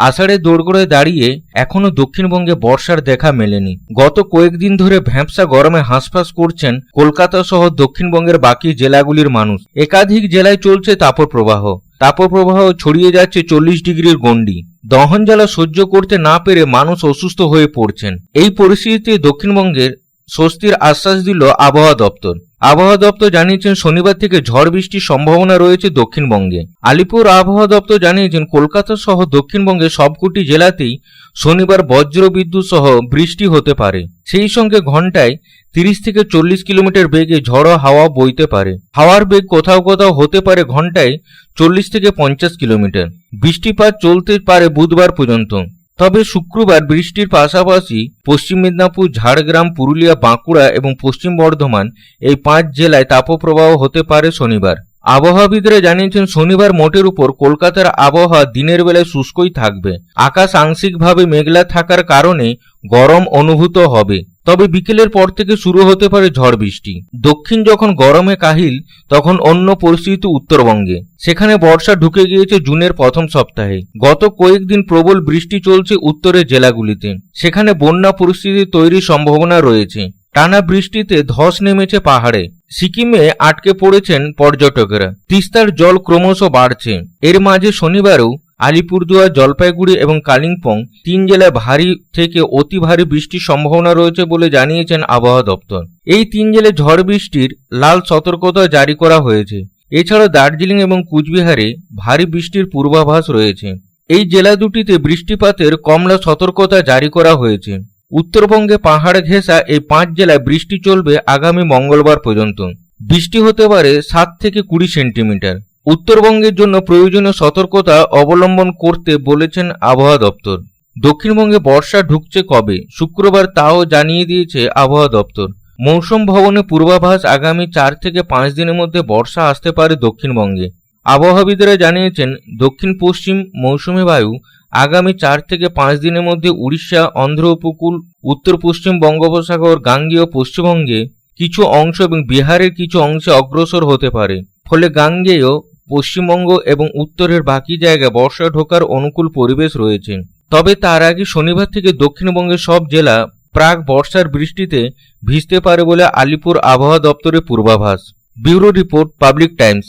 আষাঢ়ের দোরগোড়ায় দাঁড়িয়ে এখনও দক্ষিণবঙ্গে বর্ষার দেখা মেলেনি। গত কয়েকদিন ধরে ভ্যাপসা গরমে হাঁসফাঁস করছেন কলকাতা সহ দক্ষিণবঙ্গের বাকি জেলাগুলির মানুষ। একাধিক জেলায় চলছে তাপপ্রবাহ। তাপপ্রবাহ ছড়িয়ে যাচ্ছে চল্লিশ ডিগ্রির গণ্ডি। দহন জ্বালা সহ্য করতে না পেরে মানুষ অসুস্থ হয়ে পড়ছেন। এই পরিস্থিতিতে দক্ষিণবঙ্গের স্বস্তির আশ্বাস দিল আবহাওয়া দপ্তর। আবহাওয়া দপ্তর জানিয়েছেন, শনিবার থেকে ঝড় বৃষ্টির সম্ভাবনা রয়েছে দক্ষিণবঙ্গে। আলিপুর আবহাওয়া দপ্তর জানিয়েছেন, কলকাতা সহ দক্ষিণবঙ্গে সবকটি জেলাতেই শনিবার বজ্র বিদ্যুৎ সহ বৃষ্টি হতে পারে। সেই সঙ্গে ঘন্টায় তিরিশ থেকে চল্লিশ কিলোমিটার বেগে ঝড়ো হাওয়া বইতে পারে। হাওয়ার বেগ কোথাও কোথাও হতে পারে ঘন্টায় চল্লিশ থেকে পঞ্চাশ কিলোমিটার। বৃষ্টিপাত চলতে পারে বুধবার পর্যন্ত। তবে শুক্রবার বৃষ্টির পাশাপাশি পশ্চিম মেদিনীপুর, ঝাড়গ্রাম, পুরুলিয়া, বাঁকুড়া এবং পশ্চিম বর্ধমান এই পাঁচ জেলায় তাপপ্রবাহ হতে পারে শনিবার। আবহাওয়াবিদরা জানিয়েছেন, শনিবার মোটের উপর কলকাতার আবহাওয়া দিনের বেলায় শুষ্কই থাকবে। আকাশ আংশিকভাবে মেঘলা থাকার কারণে গরম অনুভূত হবে। তবে বিকেলের পর থেকে শুরু হতে পারে ঝড় বৃষ্টি। দক্ষিণ যখন গরমে কাহিল, তখন অন্য পরিস্থিতি উত্তরবঙ্গে। সেখানে বর্ষা ঢুকে গিয়েছে জুনের প্রথম সপ্তাহে। গত কয়েকদিন প্রবল বৃষ্টি চলছে উত্তরের জেলাগুলিতে। সেখানে বন্যা পরিস্থিতি তৈরির সম্ভাবনা রয়েছে। টানা বৃষ্টিতে ধস নেমেছে পাহাড়ে। সিকিমে আটকে পড়েছেন পর্যটকেরা। তিস্তার জল ক্রমশ বাড়ছে। এর মাঝে শনিবারও আলিপুরদুয়ার, জলপাইগুড়ি এবং কালিম্পং তিন জেলায় ভারী থেকে অতি ভারী বৃষ্টির সম্ভাবনা রয়েছে বলে জানিয়েছেন আবহাওয়া দপ্তর। এই তিন জেলায় ঝড় বৃষ্টির লাল সতর্কতা জারি করা হয়েছে। এছাড়া দার্জিলিং এবং কুচবিহারে ভারী বৃষ্টির পূর্বাভাস রয়েছে। এই জেলা দুটিতে বৃষ্টিপাতের কমলা সতর্কতা জারি করা হয়েছে। উত্তরবঙ্গে পাহাড় ঘেঁষা এই পাঁচ জেলায় বৃষ্টি চলবে আগামী মঙ্গলবার পর্যন্ত। বৃষ্টি হতে পারে সাত থেকে কুড়ি সেন্টিমিটার। উত্তরবঙ্গের জন্য প্রয়োজনীয় সতর্কতা অবলম্বন করতে বলেছেন আবহাওয়া দপ্তর। দক্ষিণবঙ্গে বর্ষা ঢুকছে কবে? শুক্রবার তাও জানিয়ে দিয়েছে আবহাওয়া দপ্তর। মৌসুম ভবনে পূর্বাভাস আগামী চার থেকে পাঁচ দিনের মধ্যে বর্ষা আসতে পারে দক্ষিণবঙ্গে। আবহাওয়াবিদরা জানিয়েছেন দক্ষিণ পশ্চিম মৌসুমী বায়ু আগামী চার থেকে পাঁচ দিনের মধ্যে উড়িষ্যা অন্ধ্র উপকূল উত্তর পশ্চিম বঙ্গোপসাগর, গাঙ্গেয় পশ্চিমবঙ্গে কিছু অংশ এবং বিহারের কিছু অংশে অগ্রসর হতে পারে। ফলে গাঙ্গেয় পশ্চিমবঙ্গ এবং উত্তরের বাকি জায়গায় বর্ষা ঢোকার অনুকূল পরিবেশ রয়েছে। তবে তার আগে শনিবার থেকে দক্ষিণবঙ্গের সব জেলা প্রাক বর্ষার বৃষ্টিতে ভিজতে পারে বলে আলিপুর আবহাওয়া দপ্তরের পূর্বাভাস। Bureau report, public Times.